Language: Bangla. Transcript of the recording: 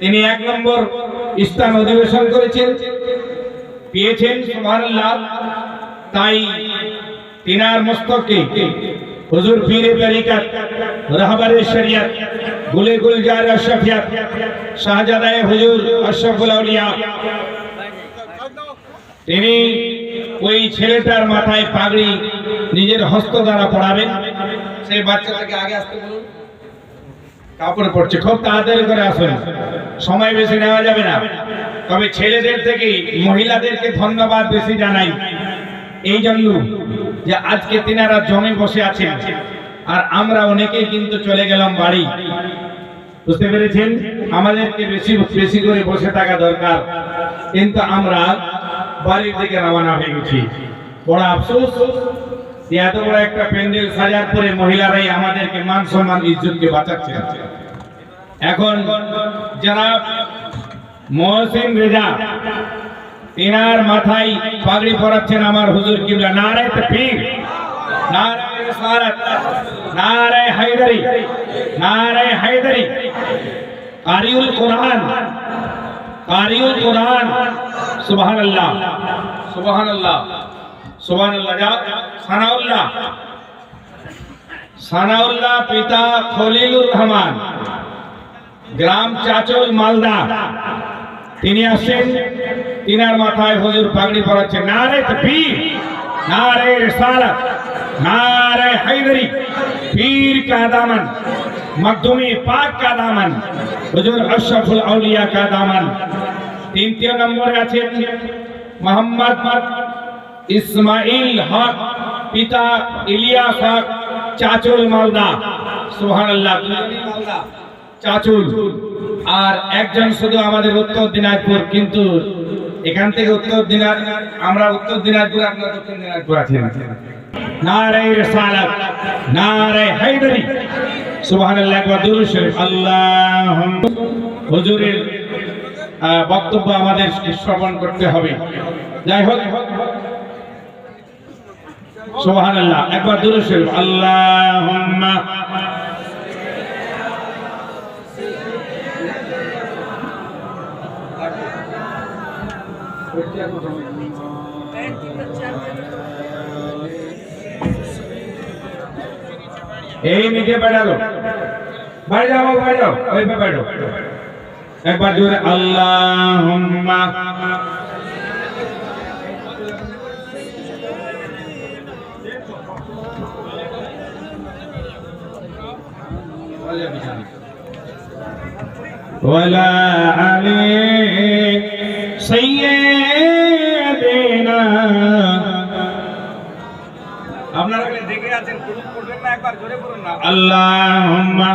তিনি এক নম্বর স্থান অধিবেশন করেছেন, পেয়েছেন সুবহানাল্লাহ, তাই তিনার মস্তকে হুজুর পীরে তরিকাত রাহবারে শরিয়ত, গুলে গুলজার আশরাফিয়াত শাহজাদায়ে হুজুর আশরাফুল আউলিয়া। তিনি ওই ছেলেটার মাথায় পাগড়ি নিজের হস্ত দ্বারা পড়াবেন সেই বাচ্চাটাকে আগে আসতে বলুন। কাপড় পড়ছে খুব তাড়াতাড়ি করে আসুন। সময় বেশি নেওয়া যাবে না। তবে ছেলেদের থেকে মহিলাদেরকে ধন্যবাদ বেশি জানাই। এই জন্য যে আজকে তিনারা জমে বসে আছেন, আর আমরা অনেকেই কিন্তু চলে গেলাম বাড়ি। বুঝতে পেরেছেন? আমাদেরকে বেশি বেশি করে বসে থাকা দরকার। কিন্তু আমরা বাড়ির দিকে রওনা হয়ে গেছি। বড় আফসোস। এত বড় একটা প্যান্ডেল সাজার পরে মহিলারাই আমাদেরকে মান সম্মান, ইজ্জতকে বাঁচাচ্ছে। এখন যারা মহসিন রেজা তিনার মাথায় পাগড়ি পরাচ্ছেন আমার হুজুর কিবলা, নারায় তকবীর, নারায় রিসালাত, নারায় হায়দারি নারায় হায়দারি, কারিউল কোরআন কারিউল কোরআন, সুবহানাল্লাহ সুবহানাল্লাহ। সানাউল্লাহ। পিতা খলিলুর রহমান, গ্রাম চাচল, মালদা। তিনি আসেন তিনার মাথায় হুজুর পাগড়ি পরাচ্ছে নারে তকবীর, নারে রিসালাত, নারে পীর কা দামন মখদুমি পাক কা দামন হুজুর আশরাফুল আউলিয়া কা দামন তিন নম্বরে আছেন মোহাম্মদ ইসমাইল হক, পিতা ইলিয়াস হক, চাচল মালদা। সুবহানাল্লাহ। মালদা চাচুল। আর একজন শুধু আমাদের উত্তর দিনাজপুর, কিন্তু এখান থেকে উত্তর দিনাজ, আমরা উত্তর দিনাজপুর, আপনার দক্ষিণ দিনাজপুর আছেন। নারে রিসালাত, নারে হায়দারি। সুবহানাল্লাহ আল্লাহুম্মা। হুজুরের বক্তব্য আমাদের শ্রবণ করতে হবে। যাই হোক সুবহানাল্লাহ, একবার দুরূদ শরীফ আল্লাহুম্মা। এই নিচে বেড়ালো। বাড়ি যাও বাড়ি যাও। ওই বেড়ো একবার জোরে, আল্লাহুম্মা। ولا علي سيدنا আপনারা দেখে আছেন করবেন না একবার জোরে করুন না আল্লাহুম্মা